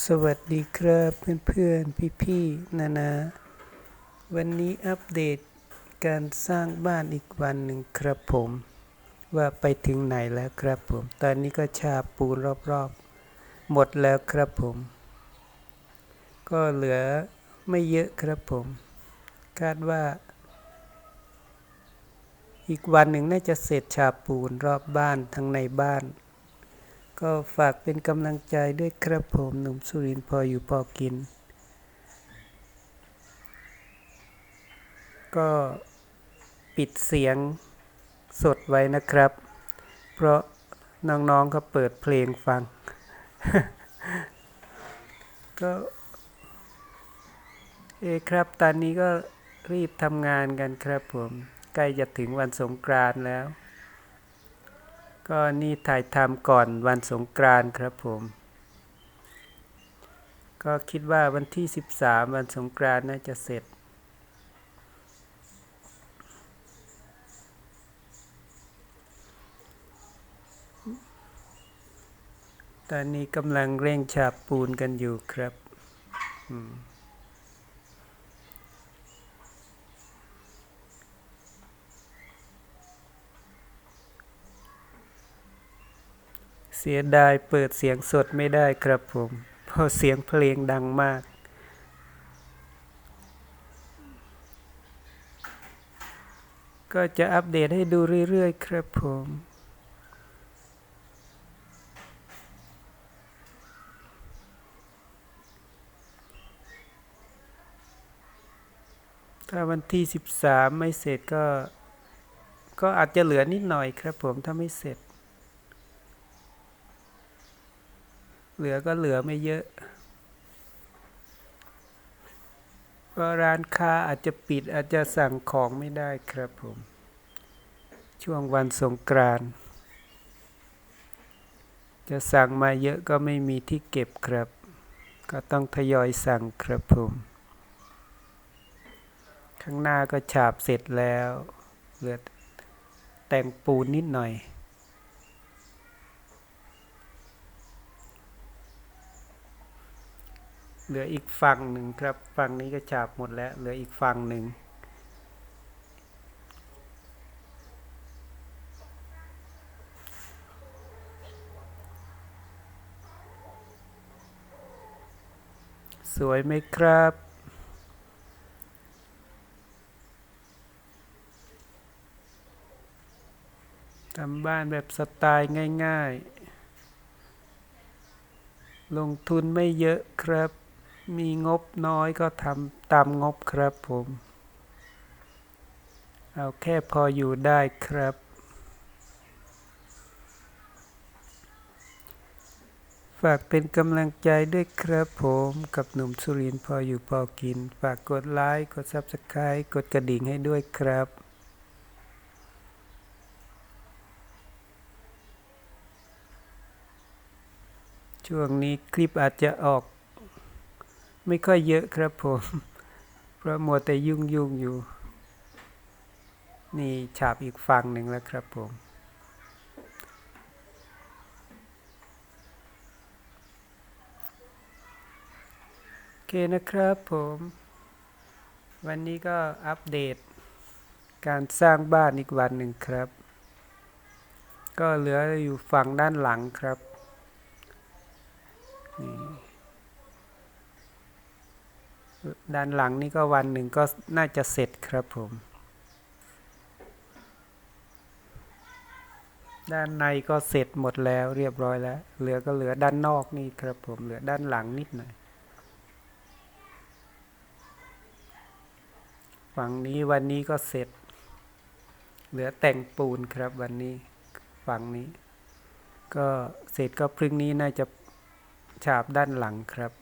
สวัสดีครับเพื่อนๆพี่ๆนานา วันนี้อัปเดตการสร้างบ้านอีกวันหนึ่งครับผม ว่าไปถึงไหนแล้วครับผม ตอนนี้ก็ชาปูนรอบๆ หมดแล้วครับผม ก็เหลือไม่เยอะครับผม คาดว่า อีกวันหนึ่งน่าจะเสร็จฉาปูนรอบบ้านทั้งในบ้าน ก็ฝากเป็นกำลังใจด้วยครับผมหนุ่มสุรินทร์พออยู่พอกิน ก็ปิดเสียงสดไว้นะครับ เพราะน้องๆเขาเปิดเพลงฟัง ก็เอครับ ตอนนี้ก็รีบทำงานกันครับผม ใกล้จะถึงวันสงกรานต์แล้ว ก็นี่ถ่ายทำก่อนวันสงกรานครับผม ก็คิดว่าวันที่ 13 วันสงกรานน่าจะเสร็จ ตอนนี้กำลังเร่งฉาบปูนกันอยู่ครับ อืม เสียดายเปิดเสียงสดไม่ได้ครับผม เพราะเสียงเพลงดังมาก ก็จะอัปเดตให้ดูเรื่อยๆ ครับผมถ้าวันที่ 13 ไม่เสร็จก็ ก็อาจจะเหลือนิดหน่อยครับผมถ้าไม่เสร็จ เหลือก็เหลือไม่เยอะก็ร้านค้าอาจจะปิดอาจจะสั่งของไม่ได้ครับผม ช่วงวันสงกรานต์จะสั่งมาเยอะก็ไม่มีที่เก็บครับ ก็ต้องทยอยสั่งครับผม ข้างหน้าก็ฉาบเสร็จแล้วเหลือแต่งปูนนิดหน่อย เหลืออีกฝั่งหนึ่งครับ ฝั่งนี้ก็ฉาบหมดแล้ว เหลืออีกฝั่งหนึ่ง สวยไหมครับทำบ้านแบบสไตล์ง่าย ๆ ลงทุนไม่เยอะครับ มีงบน้อยก็ทำตามงบครับผม เอาแค่พออยู่ได้ครับ ฝากเป็นกำลังใจด้วยครับผมกับหนุ่มสุรินพออยู่พอกิน ฝากกดไลค์กด Subscribe กดกระดิ่งให้ด้วยครับช่วงนี้คลิปอาจจะออก ไม่ค่อยเยอะครับผม เพราะมัวแต่ยุ่งยุ่งอยู่ นี่ฉาบอีกฝั่งหนึ่งแล้วครับผมโอเคนะครับผม วันนี้ก็อัปเดต การสร้างบ้านอีกวันหนึ่งครับ ก็เหลืออยู่ฝั่งด้านหลังครับนี่ ด้านหลังนี่ก็วันหนึ่งก็น่าจะเสร็จครับผม ด้านในก็เสร็จหมดแล้วเรียบร้อยแล้ว เหลือก็เหลือด้านนอกนี่ครับผม เหลือด้านหลังนิดหน่อย ฝั่งนี้วันนี้ก็เสร็จ เหลือแต่งปูนครับวันนี้ ฝั่งนี้ ก็เสร็จก็พรุ่งนี้น่าจะฉาบด้านหลังครับ